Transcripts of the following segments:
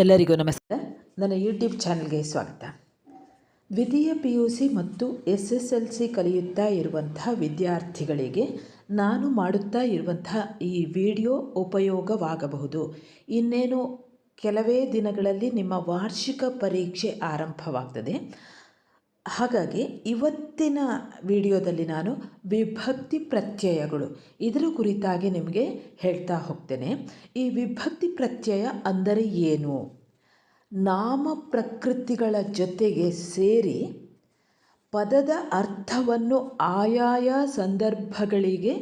ಎಲ್ಲರಿಗೂ ನಮಸ್ಕಾರ. ನನ್ನ ಯೂಟ್ಯೂಬ್ ಚಾನಲ್ಗೆ ಸ್ವಾಗತ. ದ್ವಿತೀಯ ಪಿ ಯು ಸಿ ಮತ್ತು ಎಸ್ ಎಸ್ ಎಲ್ ಸಿ ಕಲಿಯುತ್ತಾ ಇರುವಂಥ ವಿದ್ಯಾರ್ಥಿಗಳಿಗೆ ನಾನು ಮಾಡುತ್ತಾ ಇರುವಂತಹ ಈ ವಿಡಿಯೋ ಉಪಯೋಗವಾಗಬಹುದು. ಇನ್ನೇನು ಕೆಲವೇ ದಿನಗಳಲ್ಲಿ ನಿಮ್ಮ ವಾರ್ಷಿಕ ಪರೀಕ್ಷೆ ಆರಂಭವಾಗ್ತದೆ. ಹಾಗಾಗಿ ಇವತ್ತಿನ ವಿಡಿಯೋದಲ್ಲಿ ನಾನು ವಿಭಕ್ತಿ ಪ್ರತ್ಯಯಗಳು ಇದರ ಕುರಿತಾಗಿ ನಿಮಗೆ ಹೇಳ್ತಾ ಹೋಗ್ತೇನೆ. ಈ ವಿಭಕ್ತಿ ಪ್ರತ್ಯಯ ಅಂದರೆ ಏನು? ನಾಮ ಪ್ರಕೃತಿಗಳ ಜೊತೆಗೆ ಸೇರಿ ಪದದ ಅರ್ಥವನ್ನು ಆಯಾಯ ಸಂದರ್ಭಗಳಿಗೆ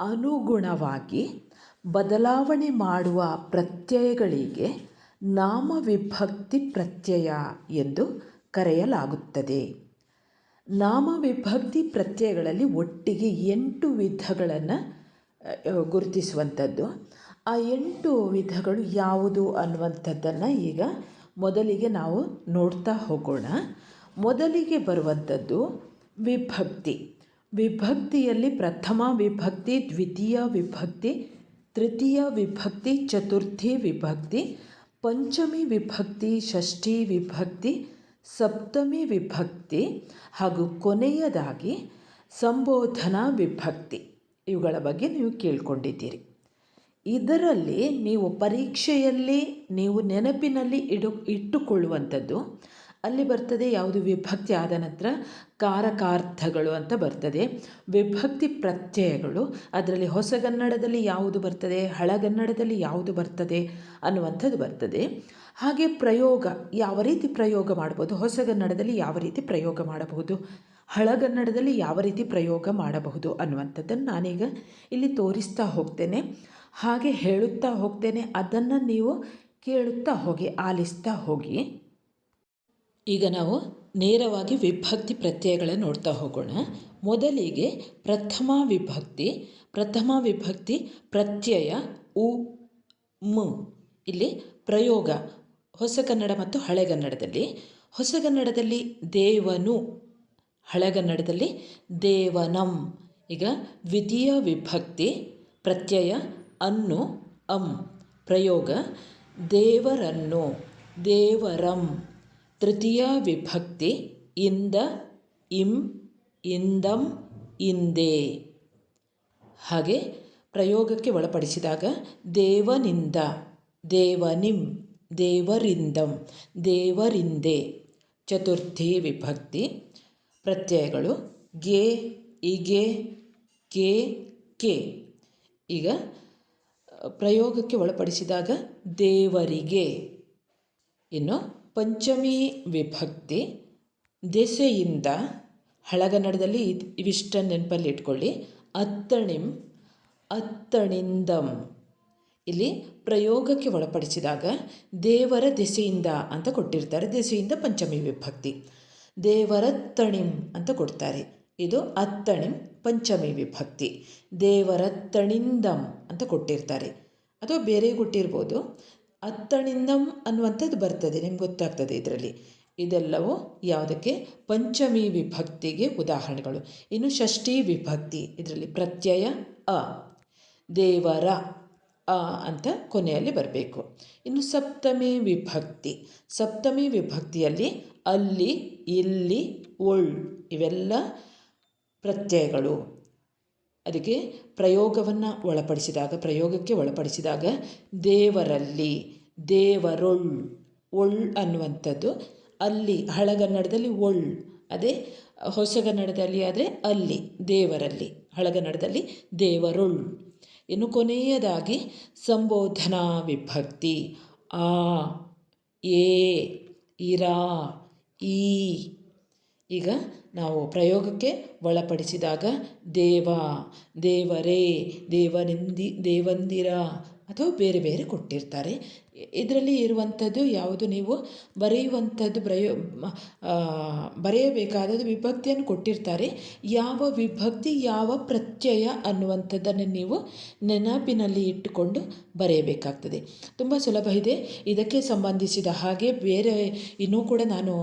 ಅನುಗುಣವಾಗಿ ಬದಲಾವಣೆ ಮಾಡುವ ಪ್ರತ್ಯಯಗಳಿಗೆ ನಾಮ ವಿಭಕ್ತಿ ಪ್ರತ್ಯಯ ಎಂದು ಕರೆಯಲಾಗುತ್ತದೆ. ನಾಮವಿಭಕ್ತಿ ಪ್ರತ್ಯಯಗಳಲ್ಲಿ ಒಟ್ಟಿಗೆ ಎಂಟು ವಿಧಗಳನ್ನು ಗುರುತಿಸುವಂಥದ್ದು. ಆ ಎಂಟು ವಿಧಗಳು ಯಾವುದು ಅನ್ನುವಂಥದ್ದನ್ನು ಈಗ ಮೊದಲಿಗೆ ನಾವು ನೋಡ್ತಾ ಹೋಗೋಣ. ಮೊದಲಿಗೆ ಬರುವಂಥದ್ದು ವಿಭಕ್ತಿ. ವಿಭಕ್ತಿಯಲ್ಲಿ ಪ್ರಥಮ ವಿಭಕ್ತಿ, ದ್ವಿತೀಯ ವಿಭಕ್ತಿ, ತೃತೀಯ ವಿಭಕ್ತಿ, ಚತುರ್ಥಿ ವಿಭಕ್ತಿ, ಪಂಚಮಿ ವಿಭಕ್ತಿ, ಷಷ್ಠಿ ವಿಭಕ್ತಿ ಸಪ್ತಮಿ ವಿಭಕ್ತಿ ಹಾಗೂ ಕೊನೆಯದಾಗಿ ಸಂಬೋಧನಾ ವಿಭಕ್ತಿ. ಇವುಗಳ ಬಗ್ಗೆ ನೀವು ಕೇಳ್ಕೊಂಡಿದ್ದೀರಿ. ಇದರಲ್ಲಿ ನೀವು ಪರೀಕ್ಷೆಯಲ್ಲಿ ನೀವು ನೆನಪಿನಲ್ಲಿ ಇಡು ಇಟ್ಟುಕೊಳ್ಳುವಂಥದ್ದು ಅಲ್ಲಿ ಬರ್ತದೆ ಯಾವುದು? ವಿಭಕ್ತಿ ಆದ ನಂತರ ಕಾರಕಾರ್ಥಗಳು ಅಂತ ಬರ್ತದೆ. ವಿಭಕ್ತಿ ಪ್ರತ್ಯಯಗಳು, ಅದರಲ್ಲಿ ಹೊಸಗನ್ನಡದಲ್ಲಿ ಯಾವುದು ಬರ್ತದೆ? ಹಳಗನ್ನಡದಲ್ಲಿ ಯಾವುದು ಬರ್ತದೆ? ಅನ್ನುವಂಥದ್ದು ಬರ್ತದೆ. ಹಾಗೆ ಪ್ರಯೋಗ, ಯಾವ ರೀತಿ ಪ್ರಯೋಗ ಮಾಡ್ಬೋದು? ಹೊಸಗನ್ನಡದಲ್ಲಿ ಯಾವ ರೀತಿ ಪ್ರಯೋಗ ಮಾಡಬಹುದು? ಹಳಗನ್ನಡದಲ್ಲಿ ಯಾವ ರೀತಿ ಪ್ರಯೋಗ ಮಾಡಬಹುದು? ಅನ್ನುವಂಥದ್ದನ್ನು ನಾನೀಗ ಇಲ್ಲಿ ತೋರಿಸ್ತಾ ಹೋಗ್ತೇನೆ. ಹಾಗೆ ಹೇಳುತ್ತಾ ಹೋಗ್ತೇನೆ. ಅದನ್ನು ನೀವು ಕೇಳುತ್ತಾ ಹೋಗಿ, ಆಲಿಸ್ತಾ ಹೋಗಿ. ಈಗ ನಾವು ನೇರವಾಗಿ ವಿಭಕ್ತಿ ಪ್ರತ್ಯಯಗಳನ್ನು ನೋಡ್ತಾ ಹೋಗೋಣ. ಮೊದಲಿಗೆ ಪ್ರಥಮ ವಿಭಕ್ತಿ ಪ್ರಥಮ ವಿಭಕ್ತಿ ಪ್ರತ್ಯಯ, ಉ, ಮ. ಇಲ್ಲಿ ಪ್ರಯೋಗ ಹೊಸಗನ್ನಡ ಮತ್ತು ಹಳೆಗನ್ನಡದಲ್ಲಿ ಹೊಸಗನ್ನಡದಲ್ಲಿ ದೇವನು ಹಳೆಗನ್ನಡದಲ್ಲಿ ದೇವನಂ. ಈಗ ದ್ವಿತೀಯ ವಿಭಕ್ತಿ ಪ್ರತ್ಯಯ, ಅನ್ನು, ಅಂ. ಪ್ರಯೋಗ, ದೇವರನ್ನು, ದೇವರಂ. ತೃತೀಯ ವಿಭಕ್ತಿ ಇಂದ ಇಂ, ಇಂದಂ, ಇಂದೇ. ಹಾಗೆ ಪ್ರಯೋಗಕ್ಕೆ ಒಳಪಡಿಸಿದಾಗ ದೇವನಿಂದ, ದೇವನಿಂ, ದೇವರಿಂದಂ, ದೇವರಿಂದೆ. ಚತುರ್ಥಿ ವಿಭಕ್ತಿ. ಪ್ರತ್ಯಯಗಳು ಗೆ, ಇಗೆ, ಕೆ ಕೆ. ಈಗ, ಪ್ರಯೋಗಕ್ಕೆ ಒಳಪಡಿಸಿದಾಗ ದೇವರಿಗೆ. ಇನ್ನು ಪಂಚಮಿ ವಿಭಕ್ತಿ, ದೆಸೆಯಿಂದ ಹಳಗನ್ನಡದಲ್ಲಿ ಇವಿಷ್ಟನ್ನು ನೆನಪಲ್ಲಿ ಇಟ್ಕೊಳ್ಳಿ. ಅತ್ತಣಿಂ, ಅತ್ತಣಿಂದಂ. ಇಲ್ಲಿ ಪ್ರಯೋಗಕ್ಕೆ ಒಳಪಡಿಸಿದಾಗ ದೇವರ ದೆಸೆಯಿಂದ ಅಂತ ಕೊಟ್ಟಿರ್ತಾರೆ. ದೆಸೆಯಿಂದ ಪಂಚಮಿ ವಿಭಕ್ತಿ. ದೇವರತ್ತಣಿಂ ತಣಿಂ ಅಂತ ಕೊಡ್ತಾರೆ. ಇದು ಅತ್ತಣಿಂ, ಪಂಚಮಿ ವಿಭಕ್ತಿ. ದೇವರತ್ತಣಿಂದಂ ಅಂತ ಕೊಟ್ಟಿರ್ತಾರೆ. ಅಥವಾ ಬೇರೆ ಕೊಟ್ಟಿರ್ಬೋದು ಅತ್ತಣಿಂದಂ ಅನ್ನುವಂಥದ್ದು ಬರ್ತದೆ, ನಿಮ್ಗೆ ಗೊತ್ತಾಗ್ತದೆ ಇದರಲ್ಲಿ. ಇದೆಲ್ಲವೂ ಯಾವುದಕ್ಕೆ? ಪಂಚಮಿ ವಿಭಕ್ತಿಗೆ ಉದಾಹರಣೆಗಳು. ಇನ್ನು ಷಷ್ಠಿ ವಿಭಕ್ತಿ, ಇದರಲ್ಲಿ ಪ್ರತ್ಯಯ ಅ. ದೇವರ ಅ ಅಂತ ಕೊನೆಯಲ್ಲಿ ಬರಬೇಕು. ಇನ್ನು ಸಪ್ತಮಿ ವಿಭಕ್ತಿ. ಸಪ್ತಮಿ ವಿಭಕ್ತಿಯಲ್ಲಿ ಅಲ್ಲಿ, ಇಲ್ಲಿ, ಒಳ್ ಇವೆಲ್ಲ ಪ್ರತ್ಯಯಗಳು. ಅದಕ್ಕೆ ಪ್ರಯೋಗವನ್ನು ಒಳಪಡಿಸಿದಾಗ, ಪ್ರಯೋಗಕ್ಕೆ ಒಳಪಡಿಸಿದಾಗ ದೇವರಲ್ಲಿ, ದೇವರೊಳ್, ಒಳ್ ಅನ್ನುವಂಥದ್ದು. ಅಲ್ಲಿ ಹಳಗನ್ನಡದಲ್ಲಿ ಒಳ್, ಅದೇ ಹೊಸಗನ್ನಡದಲ್ಲಿ ಆದರೆ ಅಲ್ಲಿ, ದೇವರಲ್ಲಿ, ಹಳಗನ್ನಡದಲ್ಲಿ ದೇವರೊಳ್. ಇನ್ನು ಕೊನೆಯದಾಗಿ ಸಂಬೋಧನಾ ವಿಭಕ್ತಿ. ಆ, ಏ, ಇರಾ, ಈ ಈಗ ನಾವು ಪ್ರಯೋಗಕ್ಕೆ ಒಳಪಡಿಸಿದಾಗ ದೇವ ದೇವರೇ ದೇವನಿಂದಿ ದೇವಂದಿರ ಅಥವಾ ಬೇರೆ ಬೇರೆ ಕೊಟ್ಟಿರ್ತಾರೆ. ಇದರಲ್ಲಿ ಇರುವಂಥದ್ದು ಯಾವುದು ನೀವು ಬರೆಯುವಂಥದ್ದು ಬರೆಯೋ ಬರೆಯಬೇಕಾದದ್ದು ವಿಭಕ್ತಿಯನ್ನು ಕೊಟ್ಟಿರ್ತಾರೆ. ಯಾವ ವಿಭಕ್ತಿ ಯಾವ ಪ್ರತ್ಯಯ ಅನ್ನುವಂಥದ್ದನ್ನು ನೀವು ನೆನಪಿನಲ್ಲಿ ಇಟ್ಟುಕೊಂಡು ಬರೆಯಬೇಕಾಗ್ತದೆ. ತುಂಬ ಸುಲಭ ಇದೆ. ಇದಕ್ಕೆ ಸಂಬಂಧಿಸಿದ ಹಾಗೆ ಬೇರೆ ಇನ್ನೂ ಕೂಡ ನಾನು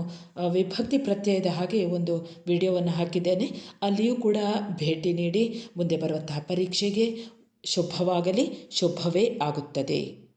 ವಿಭಕ್ತಿ ಪ್ರತ್ಯಯದ ಹಾಗೆ ಒಂದು ವಿಡಿಯೋವನ್ನು ಹಾಕಿದ್ದೇನೆ. ಅಲ್ಲಿಯೂ ಕೂಡ ಭೇಟಿ ನೀಡಿ ಮುಂದೆ ಬರುವಂತಹ ಪರೀಕ್ಷೆಗೆ ಶುಭವಾಗಲಿ ಶುಭವೇ ಆಗುತ್ತದೆ.